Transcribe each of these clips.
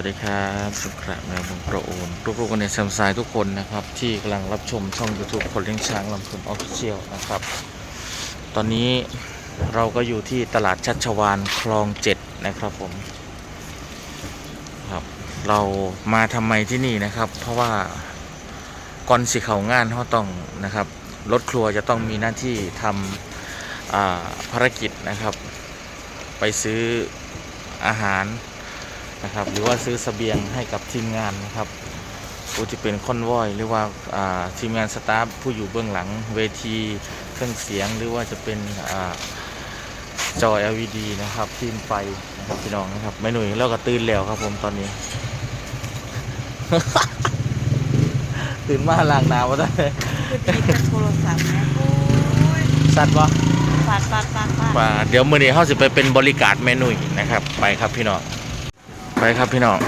วัสดีครับสุขะแมวบงประโอนลูกๆกันในแซมไซทุกคนนะครับ ที่กำลังรับชมช่อง YouTube คนเลี้ยงช้างลำพูนออฟฟิเชียลนะครับ ตอนนี้เราก็อยู่ที่ตลาดชัชวานคลองเจ็ดนะครับผมครับเรามาทำไมที่นี่นะครับ เพราะว่าก่อนสิเขางานเขาต้องนะครับรถครัวจะต้องมีหน้าที่ทำภารกิจนะครับ ไปซื้ออาหาร นะครับ หรือว่าซื้อเสบียงให้กับทีมงานนะครับผู้ที่เป็นคอนวอยหรือว่าอ่าทีมงานสตาฟผู้อยู่เบื้องหลังเวทีเครื่องเสียงหรือว่าจะเป็นอาจอ LED นะครับทีมไฟนะครับพี่น้องนะครับไม่หนุ่ยแล้วก็ตื่นแล้วครับผมตอนนี้ ตื่นมาล้างหนาวได้คือดีกับโทรศัพท์นะโอ้ยสัตว์วะฟาดฟาดฟาดฟาดว่าเดี๋ยวมื้อนี้เขาจะไปเป็นบริการเมหนุ่ยนะครับ ไปครับพี่น้อง ไปครับพี่น้อง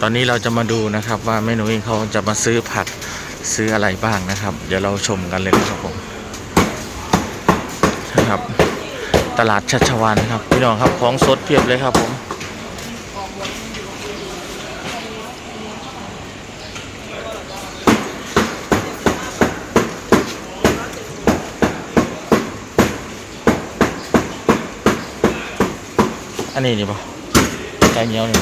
ตอนนี้เราจะมาดูนะครับว่าเมนูเองเขาจะมาซื้อผักซื้ออะไรบ้างนะครับ เดี๋ยวเราชมกันเลยครับผมนะครับ ตลาดชัชวานครับ พี่น้องครับของสดเพียบเลยครับผม อันนี้นี่ปะไก่เหนียวนี่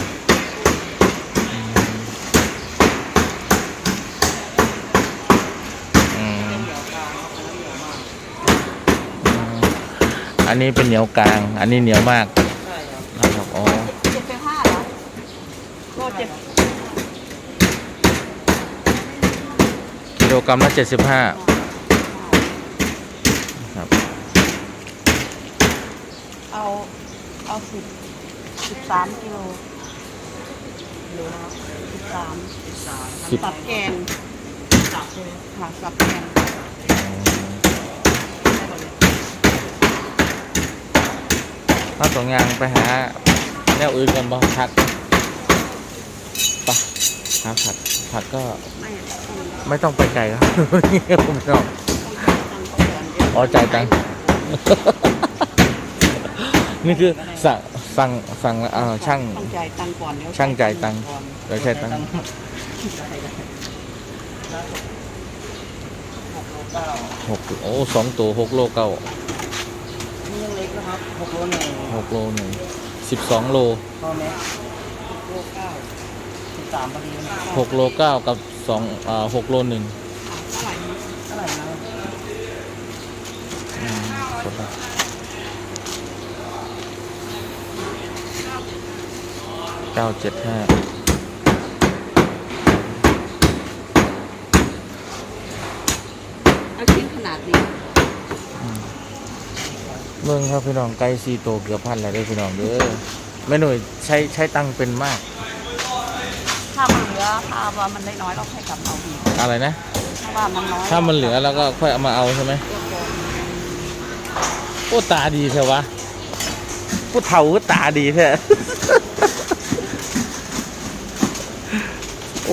อันนี้เป็นเหนียวกลาง อันนี้เหนียวมากนะครับอ๋อเจ็ดไปห้าเหรอโลเจ็ดกิโลกรัมละเจ็ดสิบห้าครับ เอา เอาสิบสิบสามกิโลกิโลนะครับสิบสามสิบ สับแกงสับเลยค่ะสับแกงถ้าสองอยางไปหาแนวอื่นกันบ่ผักปะหาผักผักก็ไม่ต้องไม่ต้องไปไกลครับ ผมชอบ ต้องจ่ายตังค์ก่อนเดี๋ยวอ๋อจ่ายตังค์ นี่คือสั่งสั่งสั่งเอ่อช่าง ต้องจ่ายตังค์ก่อนเดี๋ยวช่างจ่ายตังค์ ก่อนเดี๋ยวใช้ตังค์หกโอ้สองตัวหกโลเก้านี่ยังเล็กนะครับหกโลหนึ่งหกโลหนึ่งสิบสองโลพอไหมโลเก้าสิบสามพอดีนะหกโลเก้ากับสองอ่าหกโลหนึ่ง เท่าไหร่นะ เท่าไหร่นะ อืมครับผม เก้าเจ็ดห้าเอาชิ้นขนาดนี้เมืองครับพี่น้องไก่ซีโตวเกือบพันแล้วเด้อพี่น้องเด้อแม่หน่วยใช้ใช้ตังค์เป็นมาก ถ้ามันเหลือถ้าว่ามันได้น้อยเราค่อยกลับเอาอีกอะไรนะ ถ้าว่ามันน้อยถ้ามันเหลือแล้วก็ค่อยเอามาเอาใช่ไหมโอ้ตาดีเถอะวะผู้เฒ่าก็ตาดีแท้โอ้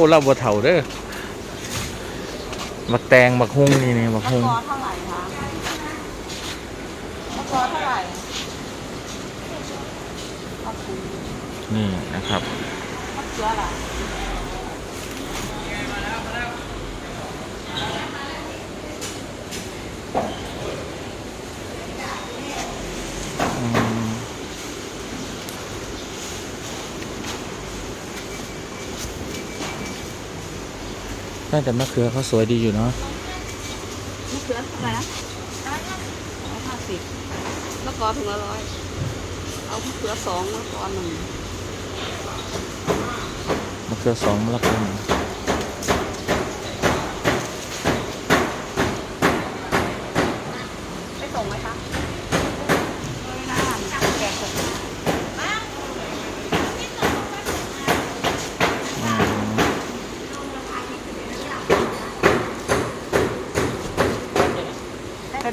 เราบ่เฒ่าเด้อมักแตงมักฮุงนี่นี่มักมะฮุงกอเท่าไหร่คะมะกอเท่าไหร่เอาถุงนี่นะครับมะเขือล่ะ น่าจะมะเขือเขาสวยดีอยู่เนาะมะเขือเท่าไหร่นะร้อยห้าสิบมะกอถุงละร้อย เอามะเขือสองมะกอหนึ่งมะเขือสองมะละกอหนึ่ง ไม่ส่งไหมคะไม่น่าแกงสด อื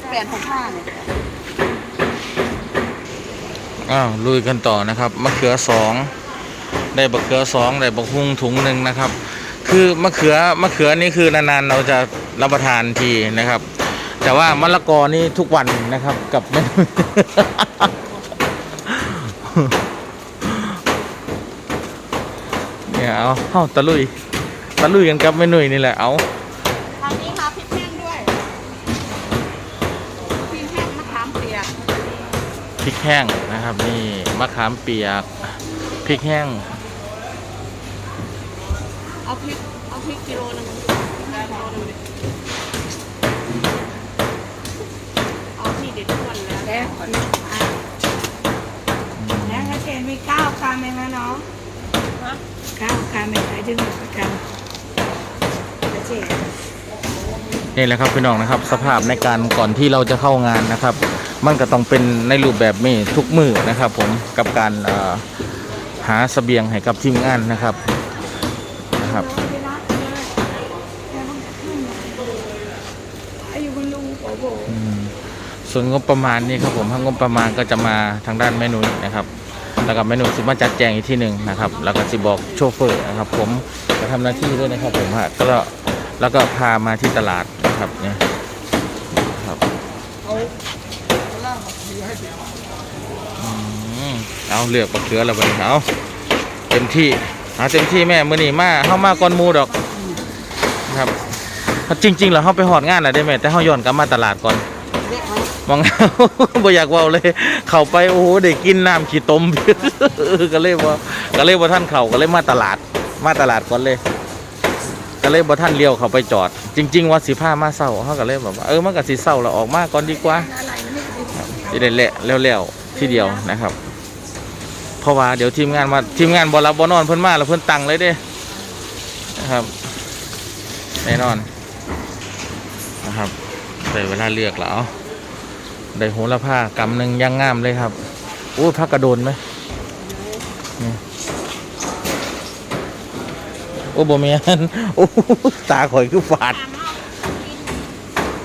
ม เป็นเปลี่ยนของผ้าเนี่ยอ้าวลุยกันต่อนะครับ มะเขือสองได้บะเขือสองได้บะฮุงถุงหนึ่งนะครับ คือมะเขือมะเขือนี่คือนานๆเราจะรับประทานทีนะครับ แต่ว่ามะละกอนี่ทุกวันนะครับกับแม่ เนี่ยเอาเฮ้าตะลุยตะลุยกันกับแม่หนุ่ยนี่แหละเอา ทางนี้ค่ะพริกแห้งด้วยพริกแห้งมะขามเปียก พริก แห้งนะครับ นี่มะขามเปียกพริกแห้งเอาพริกเอาพริกกิโลหนึงกิโลหนึงดิเอาที่เด็ดทุกวันแล้วแล้วขอนี่อะแล้วถ้าเจนมีเก้ากรัมเองนะน้องเก้ากรัมเองใครดึงหมดประจำแล้วเจนนี่แหละครับพี่น้องนะครับ สภาพในการก่อนที่เราจะเข้างานนะครับ มันก็ต้องเป็นในรูปแบบนี้ทุกมือนะครับผมกับการหาเสบียงให้กับทีมงานนะครับนะครับส่วนงบประมาณนี่ครับผมถ้างบประมาณก็จะมาทางด้านเมนูนะครับ แล้วก็เมนูสิมาจัดแจงอีกที่หนึ่งนะครับ แล้วก็สิบอกโชเฟอร์นะครับ ผมจะทำหน้าที่ด้วยนะครับผมฮะก็แล้วก็พามาที่ตลาดนะครับเนี่ยครับอืม เอาเลือกบักเขือแล้วไปเอาเต็มที่เอาเต็มที่แม่มือนี่มาเข้ามาก่อนมูดอกครับจริงๆแล้วเขาไปหอดงานนะได้ไหมแต่เขาย้อนกลับมาตลาดก่อนมองบ่อยากว่าเลย เข้าไปโอ้โหได้กินน้ำขี้ต้มก็เลยบ่าก็เลยบ่าท่านเข้าก็เลยมาตลาด มาตลาดก่อนเลย ก็เลยบ่ท่านเลี้ยวเข้าไปจอด จริง ๆ ว่าสิพามาเศร้าเขาก็เลยแบบว่าเออมันก็สิเศร้าแล้วออกมาก่อนดีกว่า สิได้เละแล้วๆที่เดียวนะครับ เพราะว่าเดี๋ยวทีมงานมาทีมงานบ่รับบ่นอนเพิ่นมาแล้วเพิ่นตังเลยเด้นะครับแน่นอนนะครับได้เวลาเลือกแล้วได้โหระพากำหนึ่งย่างงามเลยครับอู้พักกระโดนไหมโอ้บ่เมียนโอ้ตาข่อยคือฝาด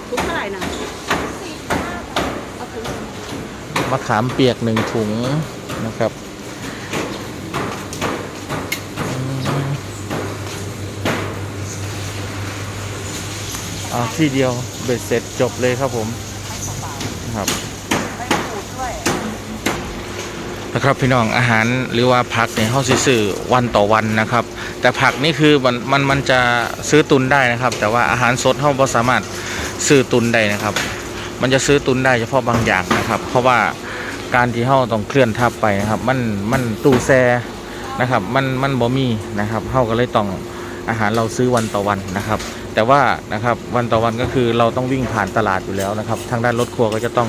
ทุกเท่าไหร่นะเอาถุง มะขามเปียกหนึ่งถุงนะครับ อ่าที่เดียวเบ็ดเสร็จจบเลยครับผมครับนะครับพี่น้องอาหารหรือว่าผักเนี่ยเขาซื้อวันต่อวันนะครับ แต่ผักนี่คือมันมันมันจะซื้อตุนได้นะครับ แต่ว่าอาหารสดเขาบ่สามารถซื้อตุนได้นะครับ มันจะซื้อตุนได้เฉพาะบางอย่างนะครับ เพราะว่าการที่เขาต้องเคลื่อนทับไปนะครับ มันมันตู้แซนะครับ มันมันบ่มีนะครับเขาก็เลยต้องอาหารเราซื้อวันต่อวันนะครับ แต่ว่านะครับวันต่อวันก็คือเราต้องวิ่งผ่านตลาดอยู่แล้วนะครับ ทางด้านรถครัวก็จะต้อง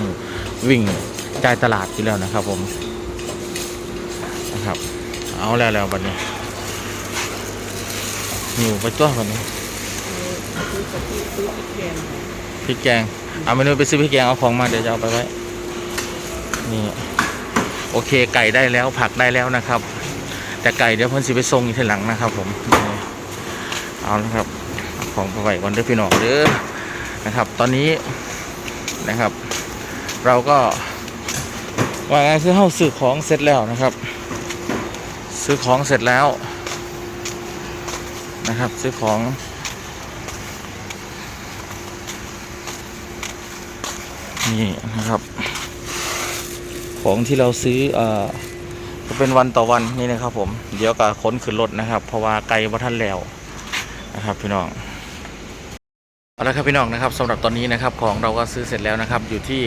วิ่งจ่ายตลาดอยู่แล้วนะครับ ผมนะครับ เอาแล้วแล้วบัดนี้หิวไปตัวบัดนี้ พริกแกง เอาเมนูไปซื้อพริกแกงเอาของมาเดี๋ยวจะเอาไปไว้ นี่ โอเคไก่ได้แล้วผักได้แล้วนะครับ แต่ไก่เดี๋ยวพ่นสิไปส่งอีกทีหลังนะครับ ผม เอาละครับ ของไปไว้ก่อนเด้อพี่น้องเด้อนะครับ ตอนนี้นะครับ เราก็ว่าไงคือเฮาซื้อของเสร็จแล้วนะครับ ซื้อของเสร็จแล้วนะครับ ซื้อของ นี่นะครับ ของที่เราซื้อเอ่อจะเป็นวันต่อวันนี่นะครับ ผม เดี๋ยวก็ค้นขึ้นรถนะครับ เพราะว่าไกลว่าท่านแล้วนะครับ พี่น้องเอาละครับพี่น้องนะครับสำหรับตอนนี้นะครับของเราก็ซื้อเสร็จแล้วนะครับ อยู่ที่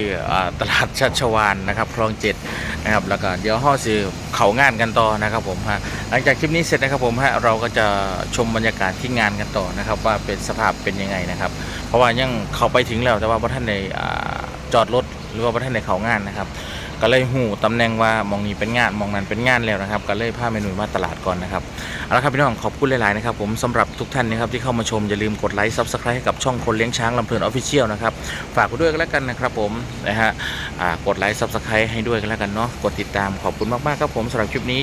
ตลาดชัชวานนะครับคลองเจ็ดนะครับแล้วก็เดี๋ยวห่อซื้อเขางานกันต่อนะครับผมฮะหลังจากคลิปนี้เสร็จนะครับผมฮะเราก็จะชมบรรยากาศที่งานกันต่อนะครับ ว่าเป็นสภาพเป็นยังไงนะครับ เพราะว่ายังเขาไปถึงแล้วแต่ว่าพระท่านใน จอดรถหรือว่าพระเท่านในเขางานนะครับ ก็เลยหูตำแหน่งว่ามองนี้เป็นงานมองนั้นเป็นงานแล้วนะครับ ก็เลยพาเมนูมาตลาดก่อนนะครับเอาละครับพี่น้องขอบคุณหลายๆนะครับผมสำหรับทุกท่านนะครับที่เข้ามาชมอย่าลืมกดไลค์ซับสไครต์ให้กับช่องคนเลี้ยงช้างลำเพลินออฟฟิเชียลนะครับฝากไว้ด้วยกันแล้วกันนะครับผมนะฮะอ่ากดไลค์ซับสไครต์ให้ด้วยกันแล้วกันเนาะกดติดตามขอบคุณมากๆครับผมสำหรับคลิปนี้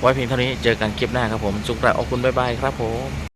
ไว้เพียงเท่านี้เจอกันคลิปหน้าครับผมจุกระออกคุณบ๊ายบายครับผม